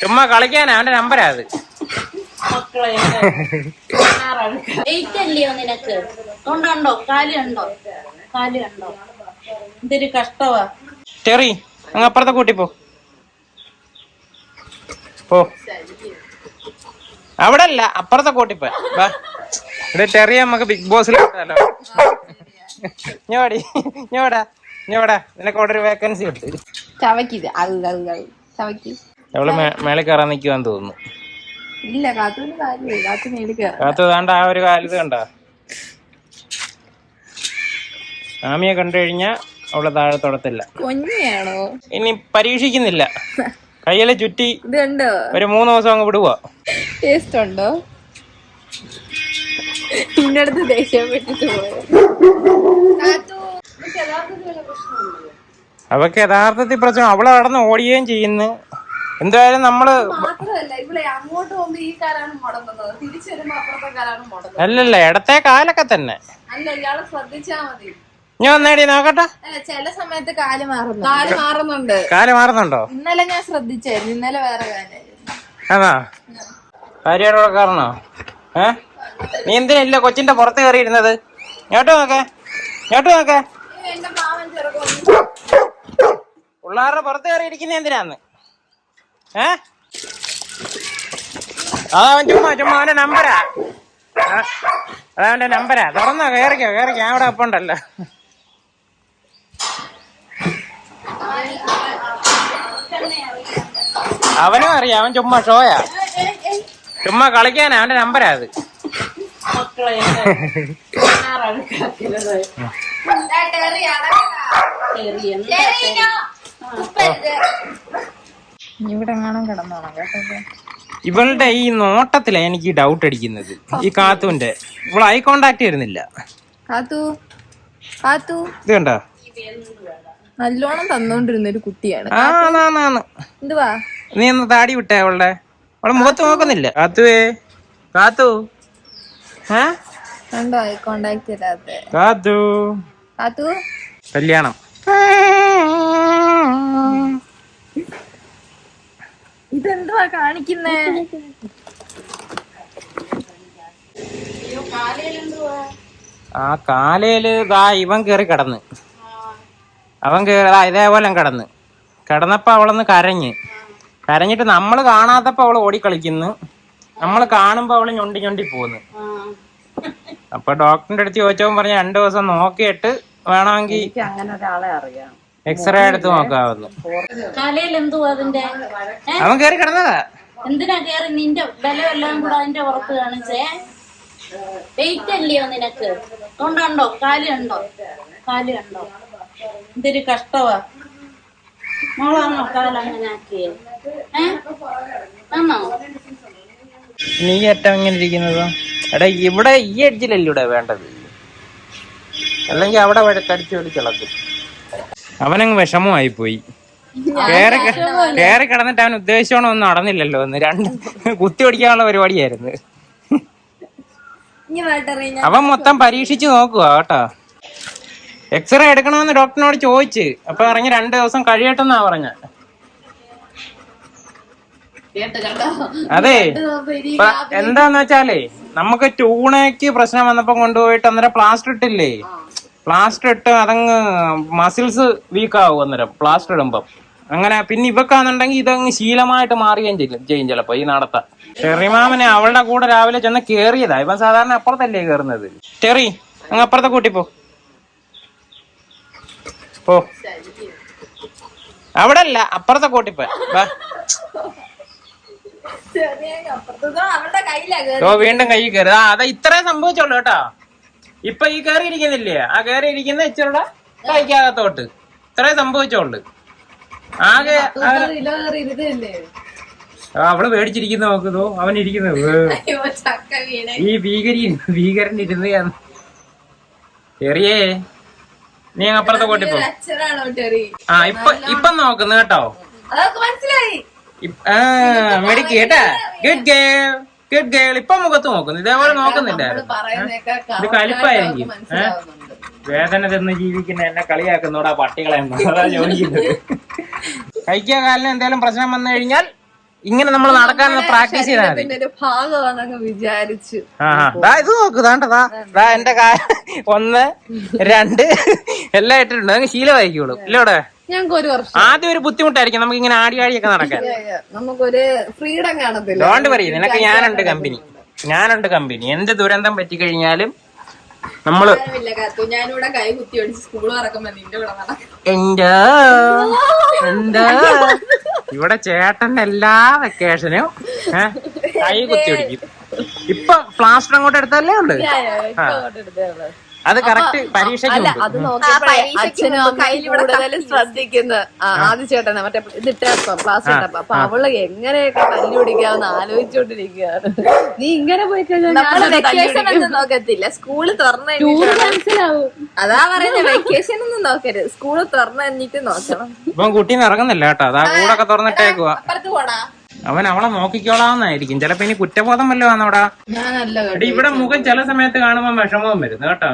ചുമ്മാ കളിക്കാനാ അവന്റെ നമ്പരാ അത്. അല്ലയോ നിനക്ക് കൊണ്ടുണ്ടോ കാൽ കണ്ടോ കാൽ കണ്ടോ എന്തൊരു കഷ്ടവാ. ടെറി അങ്ങ് അപ്പുറത്തെ കൂട്ടി പോ. പോ. അവിടെ അല്ല അപ്പുറത്തെ കൂട്ടി ഇവിടെ ടെറി നമുക്ക് ബിഗ് ബോസിൽ കിട്ടാലോ ഞോടി ഞോടാ ഞോടാ നിനക്ക് അവിടെ ഒരു വേക്കൻസി ഉണ്ട്. ചവക്കിത് അത് ചവക്ക് അവൾ മേളിൽ കയറാൻ നിൽക്കുവാന്ന് തോന്നുന്നു. ഇല്ല കാര്യമില്ല. കാത്തു മേടി കയറാം. കാത്തു താണ്ട ആ ഒരു കാലത്ത് കണ്ട. ആമിയെ കണ്ടു കഴിഞ്ഞാ അവളെ താഴെ തൊടത്തില്ല. കൊഞ്ഞയാണോ? ഇനി പരീക്ഷിക്കുന്നില്ല. കയ്യിലെ ചുറ്റി ഒരു മൂന്ന് ദിവസം അങ്ങ് വിടുക ടേസ്റ്റ് ഉണ്ടോ നിന്റെ അടുത്ത് ദേഷ്യപ്പെട്ടിട്ട് അവക്ക് യഥാർത്ഥത്തിൽ പ്രശ്നം അവളെ കടന്ന് ഓടുകയും ചെയ്യുന്നു. എന്തായാലും നമ്മൾ അല്ലല്ല ഇടത്തെ കാലൊക്കെ തന്നെ. അല്ല ഇയാൾ ശ്രദ്ധിച്ചാ മതി. ഞാൻ ഒന്നേടി നോക്കട്ടെ. അല്ല ചില സമയത്ത് കാൽ മാറുന്നു. കാൽ മാറുന്നുണ്ട്. കാൽ മാറുന്നുണ്ടോ? ഇന്നലെ ഞാൻ ശ്രദ്ധിച്ചായിരുന്നു. ഇന്നലെ വേറെ കാലായിരുന്നു. ഭാര്യയുടെ കൂടെ കാരണോ ഏ? നീ എന്തിനില്ല കൊച്ചിന്റെ പുറത്ത് കയറിയിരുന്നത്? ഇങ്ങോട്ട് നോക്കേ. ഇങ്ങോട്ട് നോക്കേ. പിള്ളേരുടെ പുറത്ത് കയറി ഇരിക്കുന്ന എന്തിനാന്ന്? ഏ? അതവൻ ചുമ്മാ ചുമ്മാ അവന്റെ നമ്പരാ. അതവന്റെ നമ്പരാ. തുറന്നോ കയറിക്കോ കയറിക്കോ ഞാൻ അവിടെ ഒപ്പം അവനും അറിയാം അവൻ ചുമ്മാ ഷോയാ. ചുമ്മാ കളിക്കാനാ അവന്റെ നമ്പരാ അത്. മക്കളെ ഇവിടെ എങ്ങാനും കിടന്നോണം കേട്ടോ ഇവളുടെ ഈ നോട്ടത്തില എനിക്ക് ഡൗട്ട് അടിക്കുന്നത്. ഈ കാത്തുവിന്റെ. ഇവൾ ഐ കോണ്ടാക്ട് ചെയ്യുന്നില്ല. കാത്തു കാത്തു. ഇത് കണ്ടോ? നല്ലോണം തന്നോണ്ടിരുന്ന ഒരു കുട്ടിയാണ്. എന്തുവാ? നീ ഒന്ന് താടി വിട്ടേ അവളുടെ. അവളെ മുഖത്ത് നോക്കുന്നില്ല. കാത്തുവേ. കാത്തു. കണ്ടോ ഐ കോണ്ടാക്ട് കാത്തു. കാത്തു. കല്യാണം. ഇതെന്തുവാ കാണിക്കുന്നേ? ആ കാലയിൽ ദാ ഇവൻ കേറി കിടന്ന്. അവൻ കേറി ഇതേപോലെ കിടന്ന്. കിടന്നപ്പോ അവളൊന്ന് കരഞ്ഞ്. കരഞ്ഞിട്ട് നമ്മൾ കാണാത്തപ്പോ അവൾ ഓടിക്കളിക്കുന്നു. നമ്മൾ കാണുമ്പോ അവൾ ഞൊണ്ടി ഞൊണ്ടി പോന്ന് അപ്പൊ ഡോക്ടറിന്റെ അടുത്ത് ചോദിച്ചവൻ പറഞ്ഞ രണ്ടു ദിവസം നോക്കിയിട്ട് വേണമെങ്കിൽ അങ്ങനെ ഒരാളെ അറിയാം. എക്സ്റേ എടുത്ത് നോക്കാവുന്നു. തലയിൽ എന്തുവാ അതിന്റെ അവൻ കയറി കിടന്നതാ. എന്തിനാ കേറി? നിന്റെ ബലം എല്ലാം കൂടെ അതിന്റെ പുറത്ത് കാണിച്ചേ. വെയിറ്റ് അല്ലയോ നിനക്ക്? കൊണ്ടുണ്ടോ? കാൽ ഉണ്ടോ കാൽ കണ്ടോ എന്തൊരു കഷ്ടവാ. മോളാണോ കാലങ്ങനെ ആക്കിയേ? ഏ? ആണോ? നീ ഏറ്റവും ഇങ്ങനെ ഇരിക്കുന്നത്? എടാ ഇവിടെ ഈ അടിച്ചിലല്ലേ ഇവിടെ വേണ്ടത്? അല്ലെങ്കിൽ അവിടെ കടിച്ചു പിടിച്ചിളക്കും അവനങ്ങ് വിഷമമായി പോയി കേറി കേറി കിടന്നിട്ട് അവൻ ഉദ്ദേശിച്ചോണം ഒന്നും നടന്നില്ലല്ലോ ഒന്ന് രണ്ട് കുത്തി പിടിക്കാനുള്ള പരിപാടിയായിരുന്നു. അവൻ മൊത്തം പരീക്ഷിച്ച് നോക്കുക കേട്ടോ. എക്സ്റേ എടുക്കണമെന്ന് ഡോക്ടറിനോട് ചോദിച്ച്. അപ്പൊ ഇറങ്ങി രണ്ട് ദിവസം കഴിയട്ടെന്നാ പറഞ്ഞ. കേട്ട് അതെ. എന്താന്ന് വെച്ചാലേ നമുക്ക് ടൂണയ്ക്ക് പ്രശ്നം വന്നപ്പോ കൊണ്ടുപോയിട്ട് അന്നേരം പ്ലാസ്റ്റർ ഇട്ടില്ലേ? പ്ലാസ്റ്റർ ഇട്ട് അതങ്ങ് മസിൽസ് വീക്ക് ആവും അന്നേരം. പ്ലാസ്റ്റർ ഇടുമ്പം. അങ്ങനെ പിന്നെ ഇവക്കാന്നുണ്ടെങ്കിൽ ഇതങ്ങ് ശീലമായിട്ട് മാറുകയും ചെയ്യും ചെയ്യും ചിലപ്പോ ഈ നടത്ത. ടെറിമാമനെ അവളുടെ കൂടെ രാവിലെ ചെന്ന് കേറിയതാ. ഇവൻ സാധാരണ അപ്പുറത്തല്ലേ കേറുന്നത്. ടെറി അങ്ങ് അപ്പുറത്തെ കൂട്ടി പോ. പോ. അവിടെ അല്ല അപ്പുറത്തെ. കൂട്ടിപ്പോ ഓ വീണ്ടും കൈ കയറി ആ അതാ ഇത്രേ സംഭവിച്ചോളൂ കേട്ടോ. ഇപ്പൊ ഈ കയറി ഇരിക്കുന്നില്ലേ ആ കയറി ഇരിക്കുന്ന ഇച്ചിരൂടെ കൈക്കകത്തോട്ട് ഇത്രേ സംഭവിച്ചോണ്ട് ആകെ അവൾ പേടിച്ചിരിക്കുന്ന നോക്കുന്നു അവൻ ഇരിക്കുന്നത് ഈ ഭീകരി ഭീകരൻ ഇരുന്ന് ചെറിയേ നീ അപ്പുറത്തെ കൂട്ടിപ്പോ ആ ഇപ്പൊ ഇപ്പം നോക്കുന്നു കേട്ടോ. മനസ്സിലായി. ആ മെഡിക്ക് കേട്ടാ? ഗുഡ് ഗേൾ ഇപ്പൊ മുഖത്ത് നോക്കുന്നു. ഇതേപോലെ നോക്കുന്നില്ലായിരുന്നു ഇത് കലിപ്പായിരിക്കും. വേദന തിന്ന് ജീവിക്കുന്ന എന്നെ കളിയാക്കുന്നോടാ പട്ടികളെ കഴിക്കാൻ അതാ ചോദിക്കുന്നത്. കൈക്കോ കാലിന് എന്തെങ്കിലും പ്രശ്നം വന്നു കഴിഞ്ഞാൽ ഇങ്ങനെ നമ്മൾ നടക്കാൻ പ്രാക്ടീസ് ചെയ്താൽ മതി. ഇത് നോക്ക് താണ്ടതാ ദാ എന്റെ കാ ഒന്ന് രണ്ട് എല്ലാം ഇട്ടിട്ടുണ്ട്. അങ്ങ് ശീലമായിക്കോളൂ. ഇല്ലോടെ ഞങ്ങൾക്ക് ഒരു വർഷം. ആദ്യം ഒരു ബുദ്ധിമുട്ടായിരിക്കും. നമുക്ക് ഇങ്ങനെ ആടി ആടിയൊക്കെ നടക്കാൻ. നമുക്കൊരു ഫ്രീഡം കാണത്തില്ല. അതുകൊണ്ട് പറയും നിനക്ക് ഞാനുണ്ട് കമ്പനി ഞാനുണ്ട് കമ്പനി എന്ത് ദുരന്തം പറ്റിക്കഴിഞ്ഞാലും നമ്മൾ ഞാനിവിടെ കൈ കുത്തി ഒടിച്ച് സ്കൂൾ ഇറക്കുമ്പോ നിന്റെ നടക്കും. എന്താ? എന്താ? ഇവിടെ ചേട്ടന്റെ എല്ലാ വെക്കേഷനും കൈ കുത്തി ഒടിക്കും. ഇപ്പൊ പ്ലാസ്റ്റർ അങ്ങോട്ട് എടുത്തല്ലേ ഉണ്ട് അത് കറക്റ്റ് പരീക്ഷയ്ക്ക് അല്ല. അത് നോക്കിയപ്പോഴേ അച്ഛനും അമ്മയും കൂടുതൽ ശ്രദ്ധിക്കുന്ന ആദ്യ ചേട്ടനെ മറ്റേ ഇതിട്ടപ്പോ ക്ലാസ് ഇട്ടപ്പോ അപ്പൊ അവൾ എങ്ങനെയൊക്കെ തല്ലി പിടിക്കാന്ന് ആലോചിച്ചോണ്ടിരിക്കുകയാണ്. നീ ഇങ്ങനെ പോയി കഴിഞ്ഞാൽ നോക്കത്തില്ല. സ്കൂൾ തുറന്നു മനസ്സിലാവും അതാ പറയുന്നത് വെക്കേഷൻ ഒന്നും നോക്കരുത്. സ്കൂൾ തുറന്നു കഴിഞ്ഞിട്ട് നോക്കണം. ഇപ്പം കുട്ടീന്ന് ഇറങ്ങുന്നില്ല കേട്ടോ. അതാ കൂടൊക്കെ തുറന്നിട്ടേക്കുവാ. അപ്പുറത്ത് പോടാ. അവൻ അവളെ നോക്കിക്കോളാന്നായിരിക്കും ചിലപ്പോ ഇനി കുറ്റബോധം വല്ലോ ആണോടാ ഇവിടെ മുഖം ചില സമയത്ത് കാണുമ്പോ വിഷമവും വരുന്നു കേട്ടോ?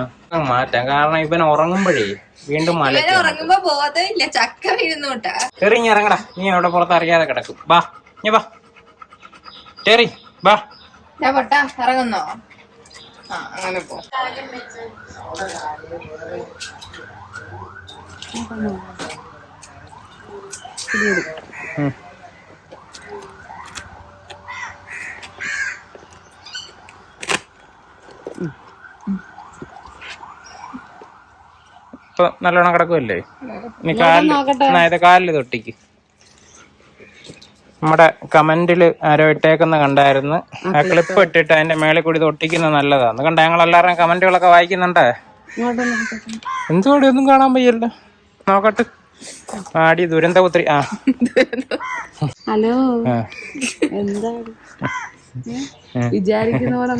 മാറ്റാം. കാരണം ഇവൻ ഉറങ്ങുമ്പോഴേ വീണ്ടും മല ഉറങ്ങുമ്പോ ബോധമില്ല ചക്ക വീഴുന്നോട്ടാ ഇനി ഇറങ്ങടാ. നീ അവിടെ പുറത്ത് അറിയാതെ കിടക്കും. ബാ നീ ബാ. ചെറി ബാ. പൊട്ടാ ഇറങ്ങുന്നോ? അങ്ങനെ പോ. ഉം. ഇപ്പൊ നല്ലോണം കിടക്കുമല്ലേ നീ കാലിൽ തൊട്ടിക്ക്. നമ്മുടെ കമന്റിൽ ആരോ ഇട്ടേക്കുന്ന കണ്ടായിരുന്നു. ആ ക്ലിപ്പ് ഇട്ടിട്ട് അതിന്റെ മേളിൽ കൂടി തൊട്ടിക്കുന്നത് നല്ലതാണ് കണ്ട ഞങ്ങൾ എല്ലാവരും കമന്റുകളൊക്കെ വായിക്കുന്നുണ്ടേ. എന്തുകൊണ്ട് ഒന്നും കാണാൻ പയ്യല്ലോ നോക്കട്ടെ. ആടി ദുരന്തപുത്രി. ആ. ഹലോ. ആ. വിചാരിക്കുന്ന പോലെ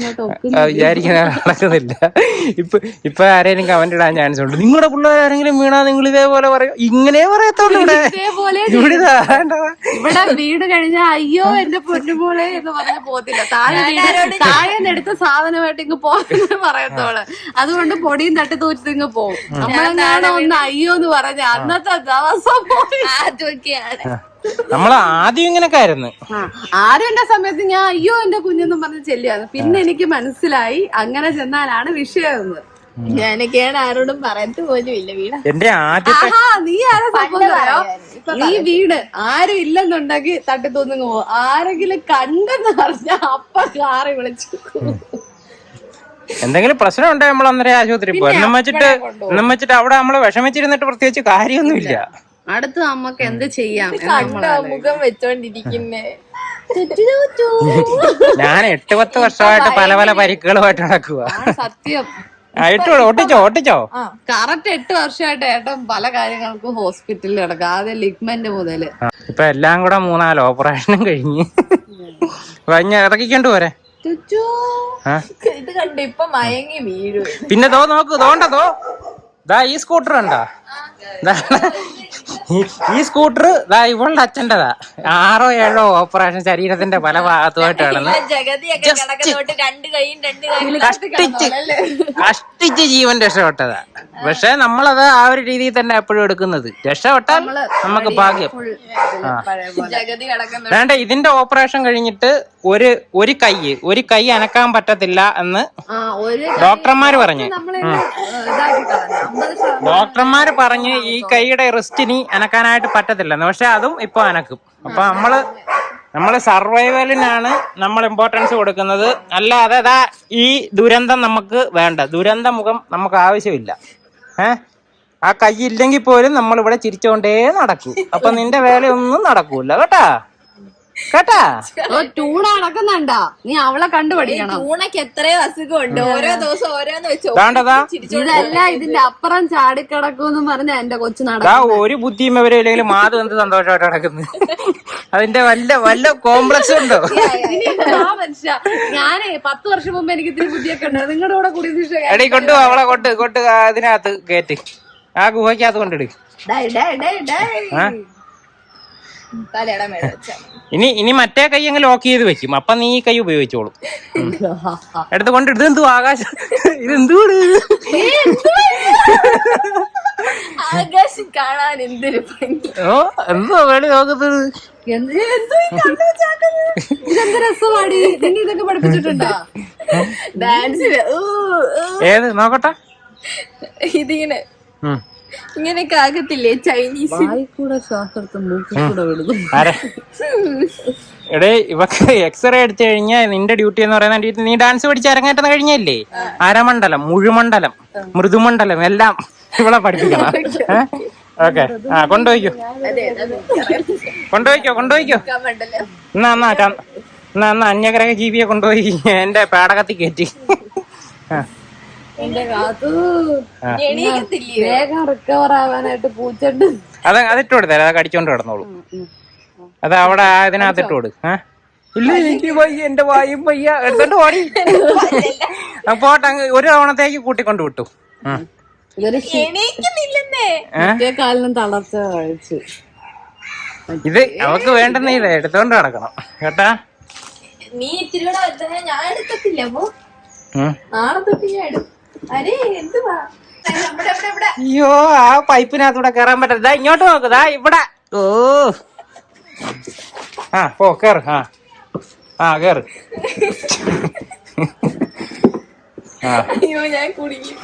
വിചാരിക്കുന്ന നടക്കുന്നില്ല. ഇപ്പൊ ഇപ്പൊ ആരെങ്കിലും കമന്റ് ഇടാൻ ചാൻസ് ഉണ്ട്. നിങ്ങളുടെ പിള്ളേർ ആരെങ്കിലും വീണാ നിങ്ങൾ ഇതേപോലെ പറയും. ഇങ്ങനെ പറയത്തുള്ളൂ ഇവിടെ. ഇതേപോലെ ഇവിടെ കണ്ടോ? ഇവിടെ വീട് കഴിഞ്ഞാൽ അയ്യോ എന്റെ പൊന്നുപോലെ എന്ന് പറഞ്ഞ പോകത്തില്ല. താഴെ താഴെ എടുത്ത സാധനമായിട്ട് ഇങ്ങ് പോകുന്ന പറയത്തോൾ. അതുകൊണ്ട് പൊടിയും തട്ടി തൂച്ചിട്ട് ഇങ്ങ് പോകും നമ്മളെങ്ങാണോ ഒന്ന് അയ്യോ എന്ന് പറഞ്ഞ അന്നത്തെ ദിവസം പോയി. നമ്മൾ ആദ്യം ഇങ്ങനെ ആയിരുന്നു. ആരും എന്റെ സമയത്ത് ഞാൻ അയ്യോ എന്റെ കുഞ്ഞെന്നും പറഞ്ഞ് ചെല്ലിയാണ് പിന്നെ എനിക്ക് മനസ്സിലായി അങ്ങനെ ചെന്നാലാണ് വിഷയം എന്ന് ഞാനൊക്കെയാണ് ആരോടും പറയത്ത് പോലും ഇല്ല വീട് എന്റെ ആദ്യത്തെ ആഹാ നീ ആരാ സംഭവം നീ വീട് ആരും ഇല്ലെന്നുണ്ടെങ്കിൽ തട്ടിത്തൂന്നിങ് പോവും ആരെങ്കിലും കണ്ടെന്ന് പറഞ്ഞ അപ്പ കാറി വിളിച്ചു എന്തെങ്കിലും പ്രശ്നം ഉണ്ടോ നമ്മൾ അന്നേരം ആശുപത്രി പോകും എന്നും വെച്ചിട്ട് എന്നും വെച്ചിട്ട് അവിടെ നമ്മൾ വിഷമിച്ചിരുന്നിട്ട് പ്രത്യേകിച്ച് കാര്യമൊന്നുമില്ല. അടുത്ത് നമുക്ക് എന്ത് ചെയ്യാം മുഖം വെച്ചോണ്ടിരിക്കുന്നേ. ഞാൻ എട്ട് പത്ത് വർഷമായിട്ട് പല പല പരിക്കുകളുമായിട്ട് നടക്കുക സത്യം. ഒട്ടിച്ചോ ഒട്ടിച്ചോ? കറക്റ്റ് എട്ട് വർഷമായിട്ട് ഏട്ടൻ പല കാര്യങ്ങൾക്കും ഹോസ്പിറ്റലിൽ കിടക്കുക ആദ്യം ലിഗ്മെന്റ് മുതൽ. ഇപ്പൊ എല്ലാം കൂടെ മൂന്നാൽ ഓപ്പറേഷനും കഴിഞ്ഞ്. കഴിഞ്ഞ ഇറക്കിക്കൊണ്ട് പോരെ. ആ. ഇത് കണ്ട് ഇപ്പൊ മയങ്ങി വീഴും. പിന്നെ തോ നോക്ക് തോണ്ട ദോ. ദാ ഈ സ്കൂട്ടർ കണ്ടോ ദാ, ഈ- സ്കൂട്ടർ ദാ ഇവളുടെ അച്ഛന്റെതാ. ആറോ ഏഴോ ഓപ്പറേഷൻ ശരീരത്തിന്റെ പല ഭാഗത്തുമായിട്ടാണ് കിടന്ന് ജഗതിയൊക്കെ കിടക്കുന്നോട്ട് രണ്ട് കൈയും രണ്ട് കൈയും കഷ്ടിച്ച് കഷ്ടിച്ച് ജീവൻ രക്ഷപ്പെട്ടതാ. പക്ഷെ നമ്മളത് ആ ഒരു രീതിയിൽ തന്നെ എപ്പോഴും എടുക്കുന്നത്. രക്ഷപ്പെട്ടാൽ നമുക്ക് ഭാഗ്യം. വേണ്ട ഇതിന്റെ ഓപ്പറേഷൻ കഴിഞ്ഞിട്ട് ഒരു ഒരു കൈ ഒരു കൈ അനക്കാൻ പറ്റത്തില്ല എന്ന് ആ ഒരു ഡോക്ടർമാര് പറഞ്ഞു. ഡോക്ടർമാര് പറഞ്ഞ് ഈ കൈയുടെ റിസ്റ്റിനി അനക്കാനായിട്ട് പറ്റത്തില്ല. പക്ഷെ അതും ഇപ്പൊ അനക്കും. അപ്പൊ നമ്മൾ നമ്മൾ സർവൈവലിനാണ് നമ്മൾ ഇമ്പോർട്ടൻസ് കൊടുക്കുന്നത്. അല്ലാതെ അതാ ഈ ദുരന്തം നമുക്ക് വേണ്ട. ദുരന്ത മുഖം നമുക്ക് ആവശ്യമില്ല. ഏഹ് ആ കൈ ഇല്ലെങ്കിൽ പോലും നമ്മൾ ഇവിടെ ചിരിച്ചോണ്ടേ നടക്കൂ. അപ്പൊ നിന്റെ വേലയൊന്നും നടക്കൂല. കേട്ടാ? കേട്ടാ? ഓ ടൂണ നടക്കുന്നുണ്ടാ നീ അവളെ കണ്ടുപഠിക്കണം. ടൂണക്ക് എത്രയോ അസുഖമുണ്ട് ഓരോ ദിവസം ഓരോന്ന് വെച്ചോ ഇതല്ല ഇതിന്റെ അപ്പുറം ചാടിക്കിടക്കൂന്ന് പറഞ്ഞ എന്റെ കൊച്ചു നടക്കും ഒരു ബുദ്ധിയും ഇവരില്ലെങ്കിൽ മാധു എന്ത് സന്തോഷമായിട്ട് നടക്കുന്നു അതിന്റെ വല്ല വല്ല കോംപ്ലക്സ് ഉണ്ടോ? ആ മനുഷ്യ. ഞാനേ പത്ത് വർഷം മുമ്പ് എനിക്ക് ഇത്തിരി ബുദ്ധിയൊക്കെ ഉണ്ട് നിങ്ങളുടെ കൂടെ കൂടി നിമിഷം എടീ കൊണ്ടു അവളെ കൊണ്ട് കൊണ്ട് അതിനകത്ത് കേറ്റ്. ആ ഗുഹയ്ക്കകത്ത് ഡേ? തലയുടെ മേലെ വെച്ചാ ഇനി ഇനി മറ്റേ കൈ അങ്ങ് ലോക്ക് ചെയ്ത് വെക്കും. അപ്പൊ നീ ഈ കൈ ഉപയോഗിച്ചോളും. എടുത്തുകൊണ്ട് ഇത് എന്തു ആകാശം? ഇതെന്തുകൂട് ആകാശം കാണാൻ എന്തൊരു ഭംഗി. ഓ എന്തോ വേളി നോക്കുന്നത്. എന്ത് എന്തോ ഈ കണ്ണ് വെച്ചാക്കുന്നത്? ഇതെന്ത് രസമാടി നിന്നെ ഇതൊക്കെ പഠിപ്പിച്ചിട്ടുണ്ടോ? ഡാൻസിൽ ഊ, ഊ. ഏത്? നോക്കട്ടെ. ഇതിങ്ങനെ. ഉം. ഇങ്ങനെയൊക്കെ ആകത്തില്ലേ? ചൈനീസ് കൂടെ ശ്വാസത്തെ മൂക്കിൽ കൂടെ വിടുന്നു എടേ ഇവക്ക് എക്സ്റേ എടുത്തു കഴിഞ്ഞാൽ നിന്റെ ഡ്യൂട്ടി എന്ന് പറയുന്നത് നീ ഡാൻസ് പഠിച്ച് അരങ്ങേറ്റം കഴിഞ്ഞല്ലേ? അരമണ്ഡലം മുഴുമണ്ഡലം മൃദുമണ്ഡലം എല്ലാം ഇവളെ പഠിപ്പിക്കണം. ഓക്കെ. ആ കൊണ്ടുപോയിക്കോ. കൊണ്ടുപോയിക്കോ കൊണ്ടുപോയിക്കോ. എന്നാ എന്നാ എന്നാ എന്നാ അന്യഗ്രഹ ജീവിയെ കൊണ്ടുപോയി എന്റെ പേടകത്തിൽ കയറ്റി. ആ, എന്റെ കാത്തു വേഗം റിക്കവർ ആവാനായിട്ട് പൂച്ചണ്ട്. അത് അതിട്ട് കൊടുത്തേ അത് കടിച്ചോണ്ട് കിടന്നോളൂ. അത് അവിടെ അതിനകത്ത് ഇട്ട് കൊടു ഇല്ല എനിക്ക് വയ്യ എന്റെ വായും വയ്യ. എടുത്തോണ്ട് ഓടി. പോട്ടെ അങ്ങ് ഒരു തവണത്തേക്ക് കൂട്ടിക്കൊണ്ട് വിട്ടു. കാലിനും തളർച്ച കഴിച്ചു ഇത് അവക്ക് വേണ്ടെന്നില്ല എടുത്തോണ്ട് കിടക്കണം കേട്ടാ? നീ ഇത്തിരി കൂടെ ഞാൻ എടുക്കത്തില്ല അപ്പൊ നാളെ തൊട്ട് ഞാൻ എടുക്കും. അയ്യോ ആ പൈപ്പിനകത്തൂടെ കയറാൻ പറ്റില്ല ഇങ്ങോട്ട് നോക്ക്. ദാ ഇവിടെ. ഓ. ആ പോ കേറ്. ആ. ആ കേറ്. ആ അയ്യോ ഞാൻ കുടുങ്ങി.